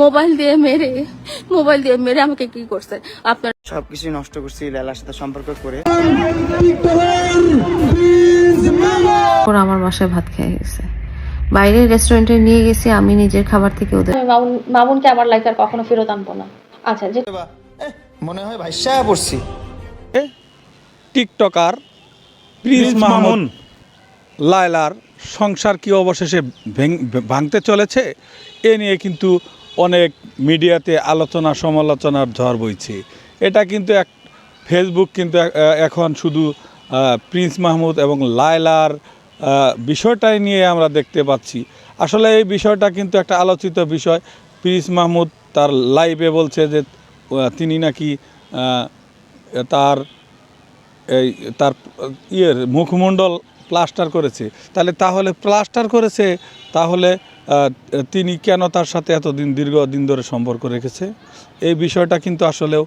Mobile দিয়ে মেরে mobile দিয়ে মেরে আমাকে কি করছে? আপনার সবকিছু নষ্ট করছি লেলার সাথে সম্পর্ক করে। ওরা আমার বাসায় ভাত খেয়ে গেছে। বাইরে রেস্টুরেন্টে নিয়ে গেছি আমি নিজের খাবার থেকে ওদের মামুন মামুনকে আমার লাইফে আর কখনো ফেরত আনব না। আচ্ছা যে মনে হয় ভাইসা পড়ছি। টিকটকার প্রিন্স মাহমুদ লায়লার সংসার কি অবশেষে ভাঙতে চলেছে? এ নিয়ে কিন্তু অনেক মিডিয়াতে আলোচনা সমালোচনার ঝড় বইছে। এটা কিন্তু এক ফেসবুক কিন্তু এখন শুধু প্রিন্স মাহমুদ এবং লায়লার বিষয়টাই নিয়ে আমরা দেখতে পাচ্ছি। আসলে এই বিষয়টা কিন্তু একটা আলোচিত বিষয়। প্রিন্স মাহমুদ তার লাইভে বলছে যে তিনি নাকি তার, এই, তার, ইয়ের মুখমণ্ডল প্লাস্টার করেছে। তাহলে তাহলে প্লাস্টার করেছে, তাহলে তিনি কেন তার সাথে এতদিন দীর্ঘদিন ধরে সম্পর্ক রেখেছে? এই বিষয়টা কিন্তু আসলেও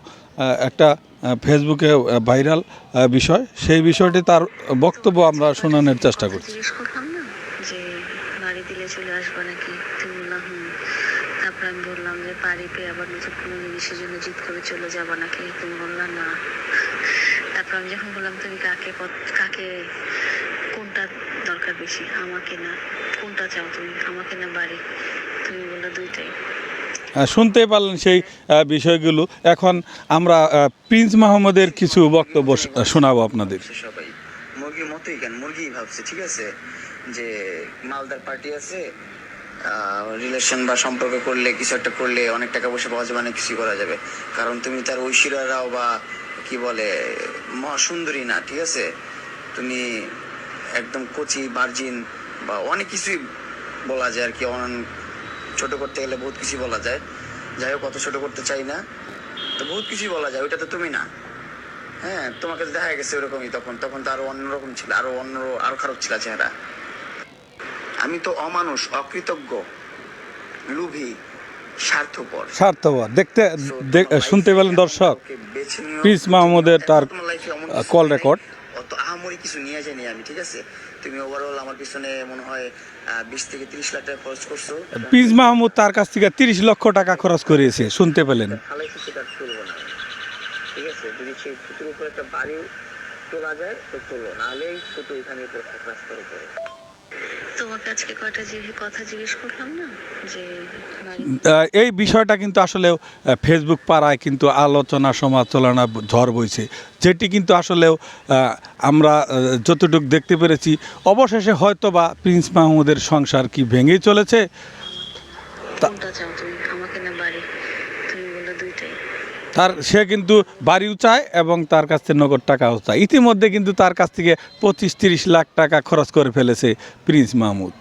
একটা ফেসবুকে ভাইরাল বিষয়। সেই বিষয়টি তার বক্তব্য আমরা শোনানোর চেষ্টা করছি। তারপর আমি যখন বললাম, তুমি কাকে কাকে বেশি। আমাকে না কোনটা চাও তুমি? আমাকে না বাড়ি? তুমি বলল দুইটাই। আহ, শুনতেই পারলেন সেই বিষয়গুলো। এখন আমরা প্রিন্স মাহমুদের কিছু বক্তব্য শোনাবো আপনাদের। সবাই। মুরগির মতোই কেন? মুরগি ভাবছে ঠিক আছে? যে মালদার পার্টি আছে রিলেশন বা সম্পর্ক করলে কিছু একটা করলে অনেক টাকা পয়সা পাওয়া যাবে অনেক কিছু করা যাবে। কারণ তুমি তার ঐশ্বর্য রাও বা কি বলে মহাসুন্দরী না ঠিক আছে? তুমি একদম কচি ভার্জিন বা অনেক কিছুই বলা যায় আর কি। অন- ছোট করতে গেলে বহুত কিছু বলা যায়। যাই হোক অত ছোট করতে চাই না। তো বহুত কিছুই বলা যায় ওইটা তো তুমি না। হ্যাঁ তোমাকে দেখা গেছে ওরকমই তখন। তখন তো আরও অন্যরকম ছিল আরও অন্য আরও খারাপ ছিল চেহারা। আমি তো অমানুষ অকৃতজ্ঞ লুভি স্বার্থপর। স্বার্থপর। দেখতে শুনতে পেলেন দর্শক। প্রিন্স মাহমুদের তার কল রেকর্ড। আহামরি কিছু নিয়ে যাইনি আমি ঠিক আছে? তুমি ওভারঅল আমার পিছনে মনে হয় বিশ থেকে তিরিশ লাখ টাকা খরচ করছ। পিজ মাহমুদ তার কাছ থেকে তিরিশ লক্ষ টাকা খরচ করেছে শুনতে পেলেন। খালাই কিছু কাজ করব না। ঠিক আছে? যদি সেই ফুটের উপর একটা বাড়ি তোলা যায় তো তোলো নাহলে ফুটু এখানে উপরে থাক রাস্তার উপরে। তোমাকে আজকে কয়টা কথা জিজ্ঞেস করলাম না? যে এই বিষয়টা কিন্তু আসলেও আহ, ফেসবুক পাড়ায় কিন্তু আলোচনা সমালোচনা ঝড় বইছে। যেটি কিন্তু আসলেও আমরা যতটুকু দেখতে পেরেছি অবশেষে হয়তো বা প্রিন্স মাহমুদের সংসার কি ভেঙেই চলেছে? কোনটা চাও তুমি? আমাকে না বাড়ি? তুমি বলল দুইটাই। তার, সে কিন্তু বাড়িও চায় এবং তার কাছ থেকে নগদ টাকাও চায়। ইতিমধ্যে কিন্তু তার কাছ থেকে পঁচিশ, তিরিশ লাখ টাকা খরচ করে ফেলেছে প্রিন্স মাহমুদ।